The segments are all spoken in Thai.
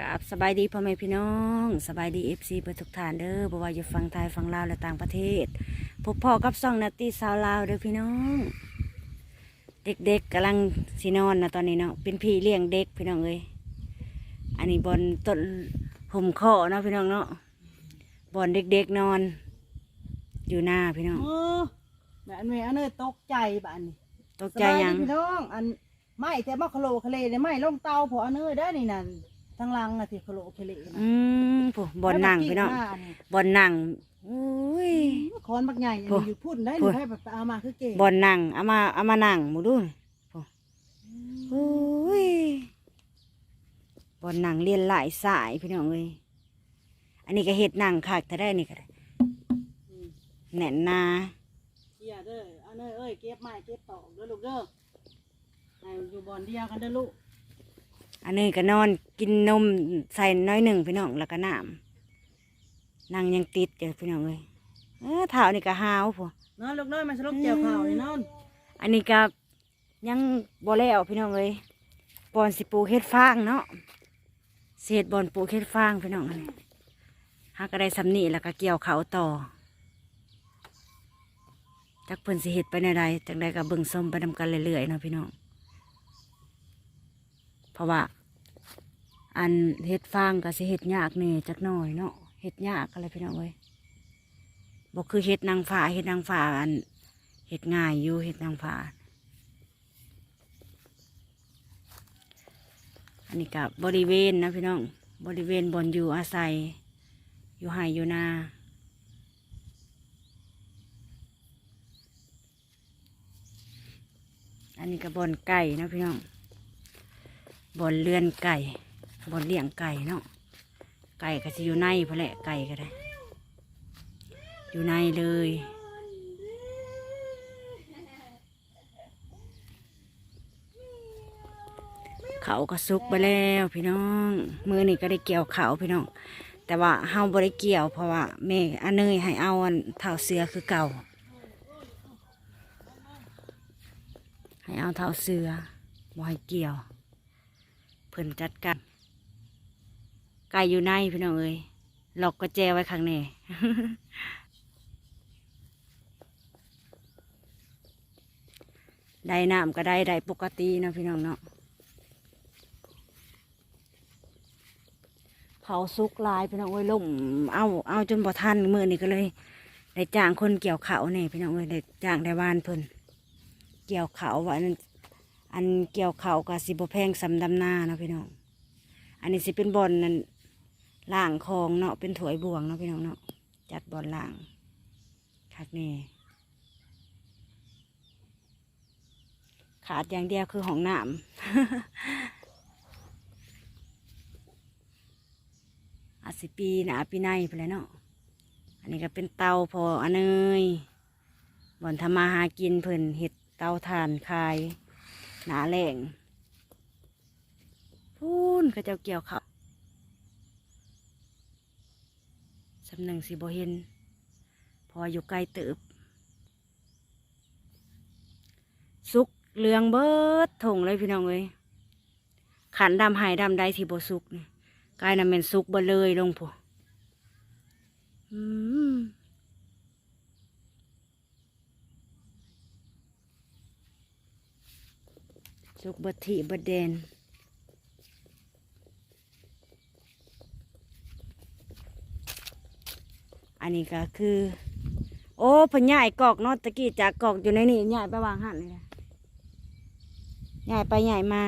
กับสบายดีพ่อแม่พี่น้องสบายดีเอฟซีเพื่อทุกท่านเด้อบ่ว่าอยู่ฝั่งไทยฝั่งลาวและต่างประเทศพบพ่อกับซ่องนาตีสาวลาวเด้อพี่น้อง เด็กๆกำลังสินอนนะตอนนี้เนาะเป็นพี่เลี้ยงเด็กพี่น้องเอ้ยอันนี้บอนต้นห่มข้อเนาะพี่น้องเนาะบอนเด็กๆนอน อยู่หน้าพี่น้องโอ้แบบอันนี้อันนี้ตกใจบ้านนี่ตกใจหยังสบาดีพี่น้อง อันไม่แต่มาคโลคาเลเนี่ยไม่ลงเตาพออันนี้ได้นี่นั่น ทางหลังน่ะที่คโลคาเลน่ะอืมผู้บอนนั่งพี่น้องแล้วมักรีดหาบอนนั่งอุ้ยนี่คอนบักใหญ่อันโอ้นี้อยู่พุ่นได้โอ้นี่ให้แบบเอามาคือเก่งบอนนั่งเอามาเอามานั่งหมูดูนี่โอ้ยบอนนั่งเรียนหลายสายพี่น้องเอ้ยอันนี้ก็เห็ดนั่งคักแต่ได้นี่ก็ได้อืมแน่นนาเกียร์เด้ออันนี้เอ้ยเก็บไม้เก็บตอกเด้อลูกเด้อให้อยู่บอนเดียวกันเด้อลูก อันนี้ก็นอนกินนมใส่น้อยหนึ่งพี่น้องแล้วก็น้ำนั่งยังติดอยู่พี่น้องเอ้ยเออเท้านี่ก็หาวพอนอนลูกเด้อมันสลบเจียวข่าวนี่นอน อันนี้ก็ยังบ่แล้วพี่น้องเอ้ยบอนสิปลูกเฮ็ดฟางเนาะเศษบอนปลูกเฮ็ดฟางพี่น้องอันนี้หาก็ได้สำนีแล้วก็เกี่ยวเขาต่อจักเพิ่นสิเฮ็ดไปในใดจังใดก็เบิ่งส้มไปนำกันเรื่อยๆเนาะพี่น้อง เพราะว่า อันเฮ็ดฟางก็สิเฮ็ดยากแหน่จักหน่อยเนาะเฮ็ดยากอะไรพี่น้องเอ้ยบ่คือเฮ็ดนางฟ้าเฮ็ดนางฟ้าอันเห็ดง่ายอยู่เห็ดนางฟ้าอันนี้กับบริเวณนะพี่น้องบริเวณบนอยู่อาศัย อยู่ไห่อยู่นาอันนี้กับบอนไก่นะพี่น้อง บอนเรือนไก่บอนเลี้ยงไก่เนาะไก่ก็จะอยู่ในพอแหละไก่ก็ได้ อยู่ในเลยเขาก็สุกไปแล้วพี่น้องมือนี่ก็ได้เกี่ยวเขาพี่น้อง แต่ว่าเฮาบ่ได้เกี่ยวเพราะว่าแม่อันเนยให้เอาอันเท่าเสือคือเก่า ให้เอาเท่าเสือบ่ให้เกี่ยว เพิ่นจัดการไก่อยู่ในพี่น้องเอ้ยหลอกก็แจไว้ข้างในได้น้ำก็ได้ได้ปกตินะพี่น้องเนาะเผาซุกลายพี่น้องเอ้ยล่มเอาเอาจนบ่ทันมือนี่ก็เลย ได้จ้างคนเกี่ยวเขาเนี่ยพี่น้องเอ้ยได้จ้างได้วานเพิ่นเกี่ยวเขาว่านนั้น อันเกี่ยวเขากับสิบแพงสำดำหน้าเนาะพี่น้อง อันนี้สิเป็นบอลนั่นล่างคองเนาะเป็นถวยบวงเนาะพี่น้องเนาะจัดบอลล่างคักแน่ขาดอย่างเดียวคือห้องน้ำอาสิปีหนาปีในไปแล้วเนาะ อันนี้ก็เป็นเตาพออันเนยบ่อนทำมาหากินเพิ่นเห็ดเตาถ่านคาย หนาแหลงพูนก็เจ้าเกี่ยวเขาวสำหนึ่งสิบเห็น พออยู่ไกลเติบ สุกเลืองเบิดถงเลยพี่น้องเอ้ยขันดำหายดำใดที่บ่สุกนี่กายน่ะเป็นสุกเบเลยลงผู้อืม สุกบดที่เบดแดนอันนี้ก็คือ โอ้พนย่ายกอกเนาะตะกี้จากกอกอยู่ในนี่ย่ายไปวางหันเลยนะย่ไปย่ายมา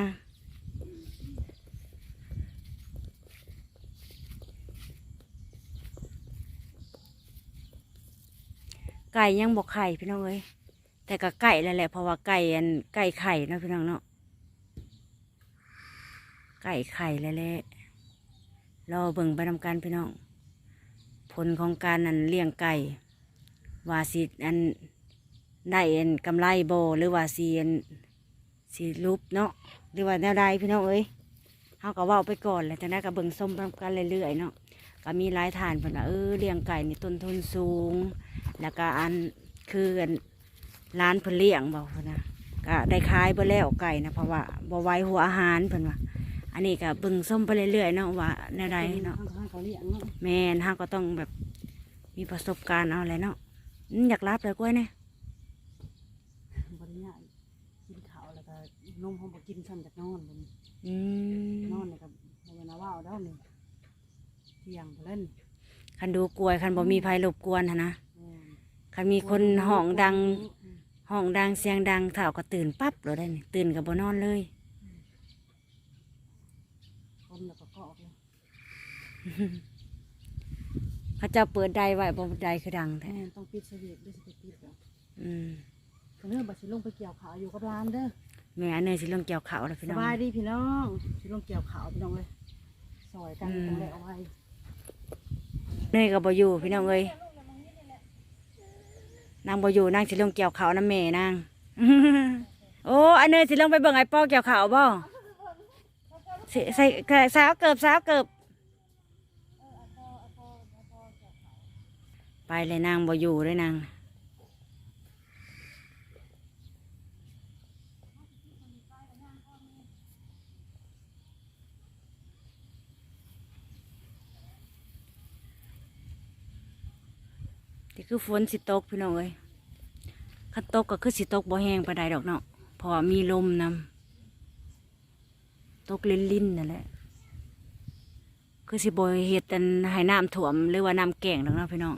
ไก่ยังบอกไข่พี่น้องเอ้ยแต่ก็ไก่แล้วแหละเพราะว่าไก่อันไก่ไข่เนาะพี่น้องเนาะ ไก่ไข่แล้วแหละรอเบิ่งไปนำกันพี่น้อง ผลของการอันเลี้ยงไก่ว่าสิอันได้อันกำไรโบหรือว่าสีอันสีรูปเนาะหรือว่าแนวใดพี่น้องเอ้ยเฮาก็เว้าไปก่อนแหละจากนั้นก็เบิ่งส้มไปนำกันเรื่อยๆเนาะก็มีหลายฐานเพิ่นว่าเออเลี้ยงไก่นี่ต้นทุนสูง แล้วก็อันคืออันร้านเพิ่นเลี้ยงบอกนะก็ได้ขายไปแล้วไก่นะเพราะว่าบ่ไว้หัวอาหารเพิ่นว่า อันนี้ก็เบิ่งส้มไปเรื่อยๆเนาะว่าแนวใดเนาะทางเขาเลี้ยงเนาะแม่นเฮาก็ต้องแบบมีประสบการณ์เอาแหละเนาะอืมอยากรับเลยกล้วยเนี่ยบริญญากินข้าวแล้วก็นมเขาบอกกินซ้ำจากนอนบนอืมนอนเนี่ยกับโมเมนาว่าวเด้านี่เที่ยงไปเล่นคันดูกล้วยคันบ่มีภัยรบกวนหั้นนะแม่นคันมีคนห้องดังห้องดังเสียงดังเถ่าก็ตื่นปั๊บเลยได้นี่ตื่นกับบ่นอนเลย คนแล้วก็เกาะเลยเขาเจะเปิดใดไว้บ่ใดคือดังแท้แม่นต้องปิดสวิตช์ด้วยสปิดก่อนอืมก็เรื่องบัดสิลงไปเกี่ยวขาวอยู่กับร้านเด้อแม่อันเนยสิลงเกี่ยวเขาแล้วพี่สน้อง บายดีพี่น้องสิลงเกี่ยวขาวพี่น้องเลยซอยกันอืม ตรงไหนเอาไว้เนยก็บ่อยู่พี่น้องเอ้ยนางบ่อยู่นางสิลงเกี่ยวเขาน้ำแม่นาง โอ้อันเนยสิลงไปเบิ่งไอ้ป้อเกี่ยวเขาบ่สิ ใส่ใส่สาวเกิบสาวเกิบไปเลยนางบ่อยู่เลยนางนี่คือฝนสิตกพี่น้องเอ้ยคันตกก็คือสิตกบ่แห้งปานใดดอกเนาะเพราะว่ามีลมนำ ตกลิ้นลิ้นๆนั่นแหละ คือสิบ่เฮ็ดอันให้น้ำท่วมหรือว่าน้ำแก่งดอกเนาะพี่น้อง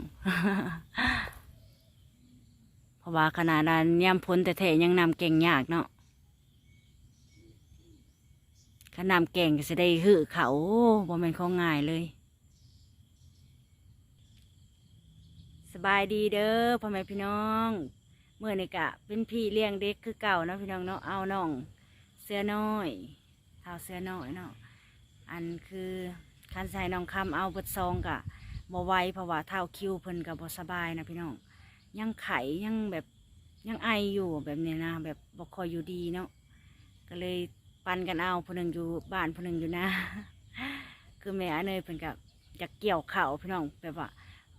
เพราะว่าขนาดนั้นย่ำพ้นแต่แท้ยังน้ำแก่งยากเนาะขน้ำแกงก็จะได้หื้อเขาบ่แม่นของง่ายเลย สบายดีเด้อพ่อแม่พี่น้องเมื่อนี่กะเป็นพี่เลี้ยงเด็กคือเก่าเนาะพี่น้องเนาะเอาน้อง เสื้อน้อย เท้าเสื้อน้อยเนาะอันคือคันใส่น้องคำเอาเบิดซองกะบ่ไวเพราะว่าเท้าคิวเพิ่นกะบ่สบายนะพี่น้องยังไข่ยังแบบยังไออยู่แบบนี้นะ แบบบ่คอยอยู่ดีเนาะก็เลยปันกันเอาผู้หนึ่งอยู่บ้านผู้หนึ่งอยู่นะ คือแม่เนยเพิ่นกะอยากเกี่ยวเข่าพี่น้องแบบว่า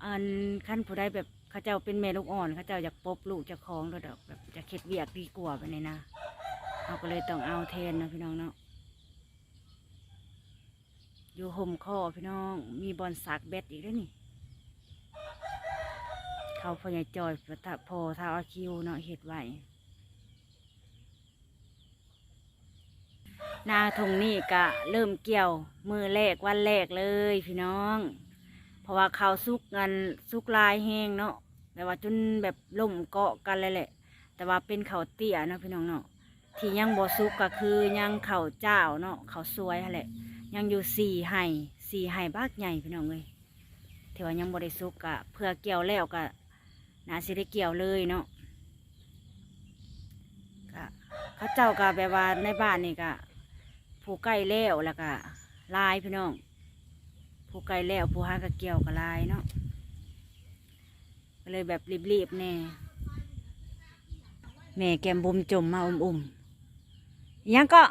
อันขั้นผู้ได้แบบเขาเจ้าเป็นแม่ลูกอ่อนเขาเจ้าอยากปบลูกจะคล้องแล้วดอกแบบจะเข็ดเวียกดีกว่าไปในนะเราก็เลยต้องเอาแทนนะพี่น้องเนาะ อยู่ห่มคอพี่น้อง มีบอลสากเบ็ดอีกด้วยนี่ เขาพอใหญจอยพระพอท้าอาคิวเนาะเห็ดไว้นาทงนี่กะเริ่มเกี่ยวมือแรกวันแรกเลยพี่น้อง เพราะว่าเขาซุกกันซุกลายแห้งเนาะแต่ว่าจนแบบล่มเกาะกันเลยแหละ แต่ว่าเป็นเขาเตี้ยเนาะพี่น้องเนาะที่ยังบ่ซุกก็คือยังเขาเจ้าเนาะเขาวสวยแหละ ยังอยู่สี่ไห่สี่ไห่บากใหญ่พี่น้องเลยเทว่ายังบ่ได้ซุกกะเพื่อเกี่ยวแล้วก็น่าสิได้เกี่ยวเลยเนาะก็เขาเจ้าก็แบบว่าในบ้านนี่ก็ผูกใกล้แล้วแล้วก็ลายพี่น้องผู้ไกลแล้วผู้หากะเกี่ยวกับลายเนาะก็เลยแบบรีบๆแน่แม่แกมบุมจมมาอุ่มๆยังก็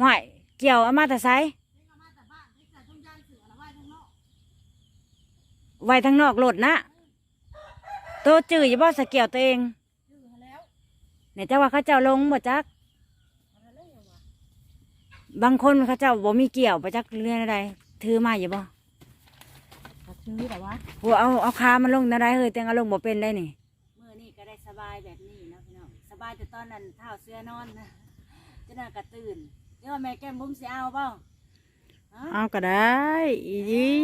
หวยเกี่ยวเอามาแต่ไซไว้ทางนอกโหลดนะโตจื้ออย่าบอสะเกี่ยวตัวเองเนี่ยเจ้าว่าเขาเจ้าลงบ่จัก บางคนเขาเจ้าบ่มีเกี่ยวไปจักเรื่องอะไรถือมาอยู่บ่ก็ซื้อแต่ว่าหัวเอาเอาขามันลงอะไรเฮ้ยแต่งเอาลงบ่เป็นได้นี่มือนี่ก็ได้สบายแบบนี้นะพี่น้องสบายแต่ตอนนั้นเท้าเสื้อนอนนะจะน่ากระตื่น เดี๋ยวแม่แก้มบุ้มสิเอาเปล่าฮะเอาก็ได้อี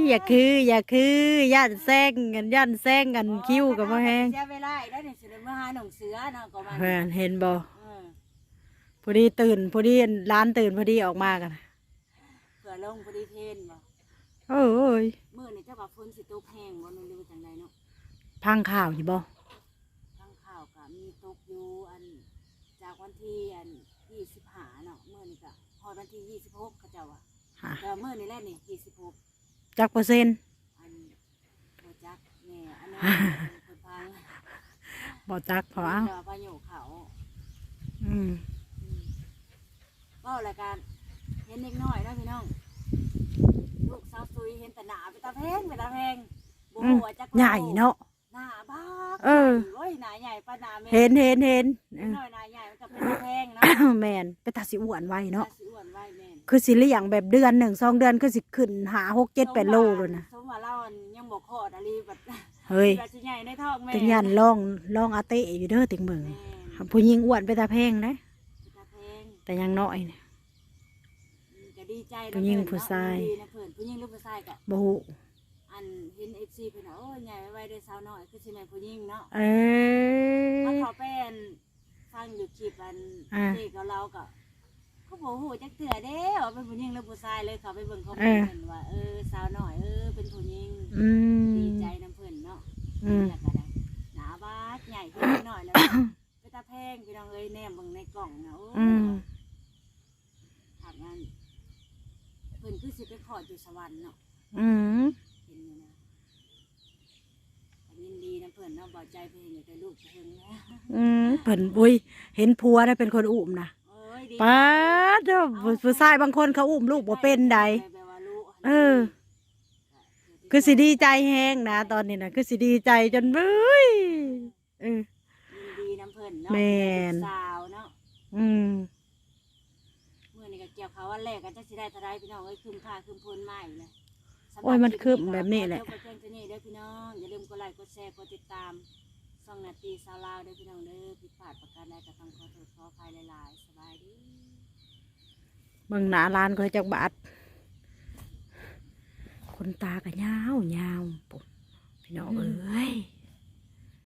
อย่าคือ อย่าคือย่านแซงกันย่านแซงกันคิ้วกับมาแห้งเสียเวลาอีกแล้วนี่สิได้เมื่อหาหนองเสือเนาะก็มันเพื่อนเห็นบ่เออพอดีตื่นพอดีร้านตื่นพอดีออกมากันเผื่อลงพอดีเพนบ่โอ้ยมื้อนี่เจ้าว่าฝนสิตกแห้งบ่นึงดูจังไดเนาะพังข่าวอยู่บ่ทางข่าวก็มีตกอยู่อันจากวันที่อัน ยี่สิบห้าเนาะเมื่อนี่ก็พอดวันที่ยี่สิบหกเขาเจ้าว่าฮะแต่เมื่อนี่แหละนี่ยี่สิบหกจักเปอร์เซ็นต์อันโบจักแม่อันนั้นคนพังบ่จักพอเอาเดี๋ยวพายุเขาอืมอืมก็รายการเห็นเด็กน้อยนะพี่น้องลูกสาวซุยเห็นแต่หนาไปตาแพงไปตาแพงโบอืมหัวจักใหญ่เนาะหน้าบ้าเออโอ้ ยหนาใหญ่ป้าหนาแม่เห็นเห็นเห็นเออหน่อยหนาใหญ่มันก็เป็นตะแพงเนาะแมนไปตัดสิอ้วนไว้เนาะสิอ้วนไว้แม่นคือสิเลี้ยงแบบเดือนหนึ่งสองเดือนคือสิขึ้นหาหกเจ็ดแปดโลเลยนะสมว่าเราอันยังบ่คลอดอะไรแบบเฮ้ยแบบสิใหญ่ในท้องแม่แต่ยันลองลองอาเตะอยู่เด้อติงเบิงแม่นผู้หญิงอ้วนไปตาแพงนะเป็นตะแพงแต่ยังน้อยเนี่ยอืมก็ดีใจนะผู้หญิงเพิ่นผู้ชายเนาะดีนะเพิ่นผู้หญิงหรือผู้ชายก็บ ฮูอันเห็น FC เพิ่นน่ะโอ้ยใหญ่ไว้ได้สาวน้อยคือสิแม่นผู้หญิงเนาะเอถ้าอเขาเป็นฟังอยู่คลิปอันอ่า เด็กกับเราก็เขาบอกโหจักเถื่อเด้ว่าเป็นผู้หญิงหรือผู้ชายเลยเขาไปเบิ่งคอมเมนต์เพิ่นว่าเออสาวน้อยเออเป็นผู้หญิงอืมดีใจน้ำเพิ่นเนาะ อืม แล้วก็ได้หนาบาดใหญ่ขึ้นนิดหน่อยแล้วไปตาแพงพี่น้องเอ้ยแนมเบิ่งในกล่องนะโอ้อืมถามงานเพิ่นคือสิไปขอดอยู่สวรรค์เนาะ อืม เห็นอยู่นะก็ยินดีนะเพิ่นเนาะบ่ ใจเพิ่นอยากได้ลูกเพิ่นนะอืมเพิ่นบุยเห็นผัวได้เป็นคนอุ้มนะเอ้ยดีป้าดเด้อผู้ชายบางคนเขาอุ้มลูกบ่เป็นใดแบบว่าลูกเออ คือสิดีใจแฮงนะตอนนี้นะคือสิดีใจจนเบ้ยเออ ยินดีน้ำเพิ่นเนาะแม่น ลูกสาวเนาะอืมเมื่อนี้ก็เกี่ยวเขาววันแรกกันจักสิได้เท่าไรพี่น้องเอ้ยคืมค่าคืมพลมาอีกเลยสำหรับ โอ้ยมันลิปคืบแบบนี้แหละขอจบไว้เพียงเท่านี้เด้อพี่น้องอย่าลืมกดไลค์กดแชร์กดติดตามส่องนาทีสาวลาวเด้อพี่น้องเด้อผิดพลาดประการใดก็ต้องขอโทษขออภัยหลายๆสบายดีเบิ่งหน้าร้านก็จักบาทคนตาก็ยาวยาวปุ๊บพี่น้องเอ้ย